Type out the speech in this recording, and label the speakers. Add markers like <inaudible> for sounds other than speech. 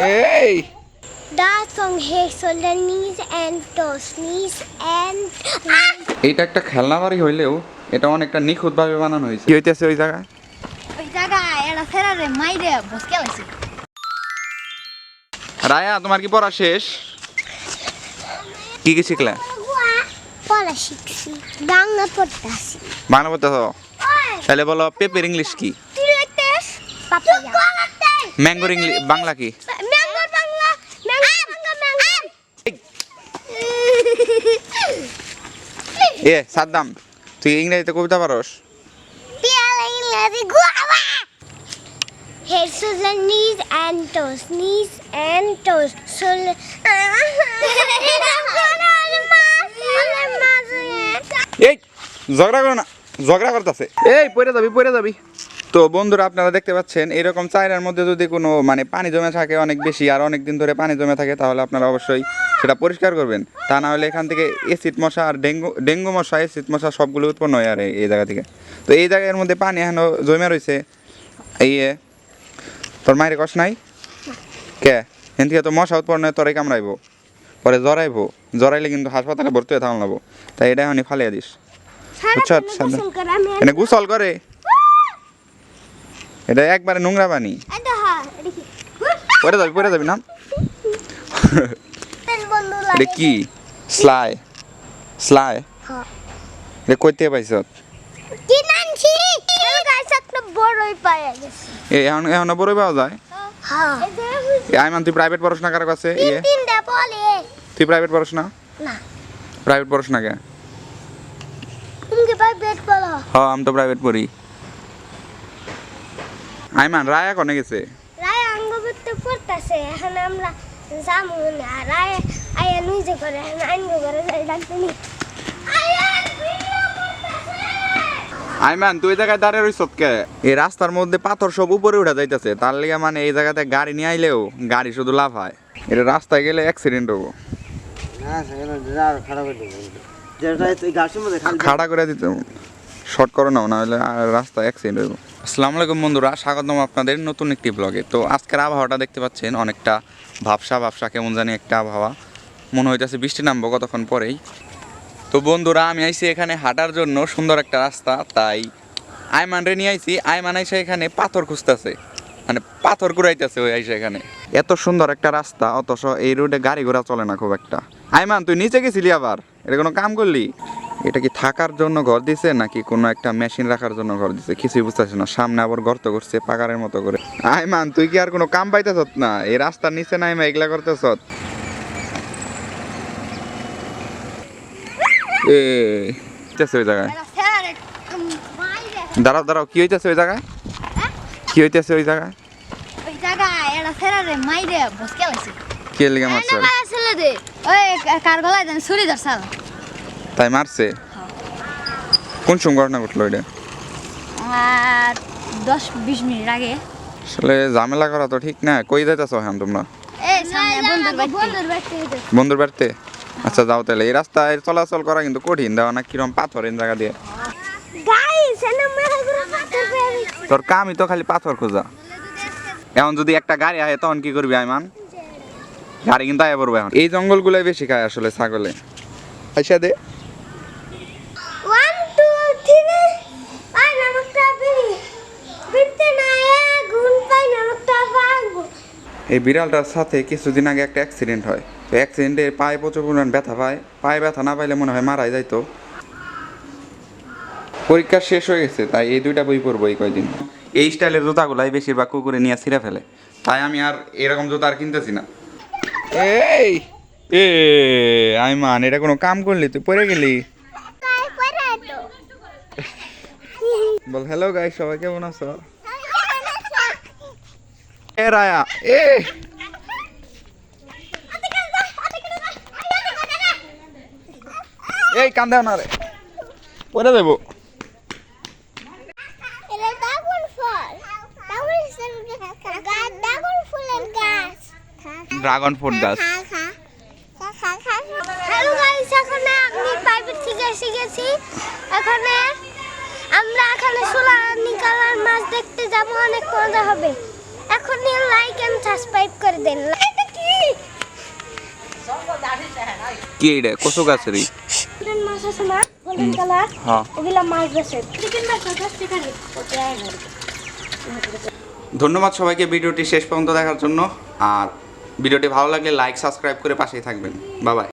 Speaker 1: এই
Speaker 2: That song has on the knees and toes, knees and
Speaker 1: এইটা একটা খেলনা বাড়ি হইলেও এটা অনেকটা নিখুঁতভাবে বানানো হয়েছে। কি হইতেছে ওই জায়গায়?
Speaker 3: ওই জায়গায় এটা ফেরারে মাইরে বসকে লাগছে
Speaker 1: রায়া তোমার কি পড়া শেষ? কি কি শিখলে?
Speaker 2: পড়া শিখছি বাংলা পড়তাছি।
Speaker 1: বাংলা পড়তেছ? তাহলে বলো পেপার ইংলিশ কি?
Speaker 2: তুই
Speaker 1: ম্যাঙ্গোর ইংলিশ বাংলা কি
Speaker 2: ম্যাঙ্গোর বাংলা ম্যাঙ্গো বাংলা ম্যাঙ্গো
Speaker 1: এ সাদ্দাম তুই ইংরেজিতে কবিতা পারস?
Speaker 2: পিয়ালা ইংরেজি গুয়াবা Head, shoulders, knees and toes, knees and toes. Shoulder. <laughs>
Speaker 1: এই ঝগড়া করো না ঝগড়া করতেছে। এই পড়ে যাবি পড়ে যাবি। তো বন্ধুরা আপনারা দেখতে পাচ্ছেন এরকম চাইরার মধ্যে যদি কোনো মানে পানি জমে থাকে অনেক বেশি আর অনেক দিন ধরে পানি জমে থাকে তাহলে আপনারা অবশ্যই সেটা পরিষ্কার করবেন। তা না হলে এখান থেকে এসিড মশা আর ডেঙ্গু ডেঙ্গু মশা এসিড মশা সবগুলো উৎপন্ন হয় আর এই- জায়গা থেকে। তো এই জায়গার মধ্যে পানি এখনও জমে রয়েছে। এই তোর মায়ের কষ্ট নাই? কে? এখান থেকে তো মশা উৎপন্ন হয় তোরাই কামড়াইবো। পরে জড়াইবো। জড়াইলে কিন্তু হাসপাতালে ভর্তি হয়ে লাগবো তাই এটা এখনই ফালিয়ে দিস। বুঝছ? গুসল করে। এটা একবারে নোংরা পানি। পরে যাবি পরে যাবি না? <laughs> এটা কি? স্লাই। স্লাই। এটা কইতে পাইছ? এখন এখন বড়ই পাওয়া যায়?
Speaker 2: হ্যাঁ
Speaker 1: এ আইমান তুই প্রাইভেট পড়াশোনা কার কাছে
Speaker 2: তিন
Speaker 1: তুই প্রাইভেট পড়াশোনা?
Speaker 2: না।
Speaker 1: প্রাইভেট পড়াশোনা কে?
Speaker 2: তুমি কি ভাই বেড বলো
Speaker 1: হ্যাঁ আমি তো প্রাইভেট পড়ি। আইমান রায়া কনে গেছে?
Speaker 2: রায় অঙ্গভুক্ত পড়তেছে এখন আমরা যাব না। রায় আয়া নিজে করে এখন আইন করে যাই ডাকতে নি
Speaker 1: আইমান তুই এই জায়গায় দাঁড়িয়ে রইছ কে? এই রাস্তার মধ্যে পাথর সব উপরে উঠা যাইতেছে। তার লিগে মানে এই জায়গাতে গাড়ি নিয়ে আইলেও গাড়ি শুধু লাভ হয়। এটা রাস্তায় গেলে অ্যাক্সিডেন্ট হব। খাড়া করে দিতে শর্ট করো নাও না হলে আর রাস্তায় অ্যাক্সিডেন্ট হইব। আসসালামু আলাইকুম বন্ধুরা, স্বাগতম আপনাদের নতুন একটি ব্লগে তো আজকের আবহাওয়াটা দেখতে পাচ্ছেন, অনেকটা ভাবসা ভাবসা, কেমন জানি একটা আবহাওয়া। মনে হইতেছে বৃষ্টি নামবো কতক্ষণ পরেই। তো বন্ধুরা, আমি আইছি এখানে হাঁটার জন্য সুন্দর একটা রাস্তা, তাই আইমান রে নিয়ে আইছি। আয়মান আইসা এখানে পাথর খুঁজতেছে মানে পাথর কুড়াইতেছে ওই আইসা এখানে। এত সুন্দর একটা রাস্তা, অথচ এই রোডে গাড়ি ঘোড়া চলে না খুব একটা। আইমান তুই নিচে গেছিলি আবার? এটা কোনো কাম করলি? এটা কি থাকার জন্য ঘর দিছে নাকি কোনো একটা মেশিন রাখার জন্য ঘর দিছে? কিছুই বুঝতেছি না। সামনে আবার গর্ত করছে পাকারের মতো করে। আইমান তুই কি আর কোনো কাম পাইতেছ না? এই রাস্তার নিচে নাই মা এগুলা করতেছ এ হইতেছে ওই জায়গায়।
Speaker 3: এটা ফেরারে
Speaker 1: দাঁড়াও দাঁড়াও কি হইতেছে ওই জায়গায়? কি হইতেছে ওই জায়গায়?
Speaker 3: ওই জায়গায় এটা ফেরারে মাইরে বসকে লাগছে
Speaker 1: কে লেগে মারছে
Speaker 3: ছেলে দে। ওই কার গলায় দেন ছুরি ধরছাল
Speaker 1: তাই মারছে? কোন সময় ঘটনা ঘটলো এটা?
Speaker 3: দশ বিশ মিনিট আগে।
Speaker 1: আসলে ঝামেলা করা তো ঠিক না। কই যাইতেছো এখন তোমরা?
Speaker 3: বন্ধুর বাড়ি বন্ধুর
Speaker 1: বন্ধুর বাড়িতে? আচ্ছা যাও তাহলে। এই রাস্তায় চলাচল করা কিন্তু কঠিন। দেওয়া না কিরম পাথর এই জায়গা দিয়ে? তোর কামই তো খালি পাথর খোঁজা। এখন যদি একটা গাড়ি আহে তখন কি করবি আইমান? গাড়ি কিন্তু আয় পড়বে এখন। এই জঙ্গলগুলোই বেশি খায় আসলে ছাগলে। আইসা দে। এই বিড়ালটার সাথে কিছুদিন আগে একটা অ্যাক্সিডেন্ট হয়। তো অ্যাক্সিডেন্টে পায়ে প্রচুর পরিমাণ ব্যথা পায়। পায়ে ব্যথা না পাইলে মনে হয় মারাই যাইতো। পরীক্ষা শেষ হয়ে গেছে তাই এই দুইটা বই পড়ব এই কয়দিন। এই স্টাইলের জুতাগুলাই বেশিরভাগ কুকুরে নিয়ে ছিঁড়ে ফেলে। তাই আমি আর এরকম জুতা আর কিনতেছি না। এই এ আইমান এটা কোনো কাম করলি? তুই পরে গেলি?
Speaker 2: তাই পরে তো
Speaker 1: বল হ্যালো গাই সবাই কেমন আছো? এ রায়া। এ। এই কান্দে না রে। পরে দেবো।
Speaker 2: ড্রাগন গাছ।
Speaker 1: ড্রাগন ফ্রুট গাছ।
Speaker 2: হ্যালো গাইস এখন আমি প্রাইভেট থেকে এসে গেছি। এখানে আমরা এখানে সোলানি নিকালার মাছ দেখতে যাব। অনেক মজা হবে। এখনই লাইক এন্ড সাবস্ক্রাইব করে দেন। এটা কি?
Speaker 1: কচু গাছেরই
Speaker 2: গোল্ডেন মাছ আছে না? Golden colour?
Speaker 1: হ্যাঁ।
Speaker 2: ওগুলা মাছ বেছে চিকেন মাছ রে কত
Speaker 1: ধন্যবাদ সবাইকে ভিডিওটি শেষ পর্যন্ত দেখার জন্য। আর ভিডিওটি ভালো লাগলে লাইক সাবস্ক্রাইব করে পাশেই থাকবেন। বাবাই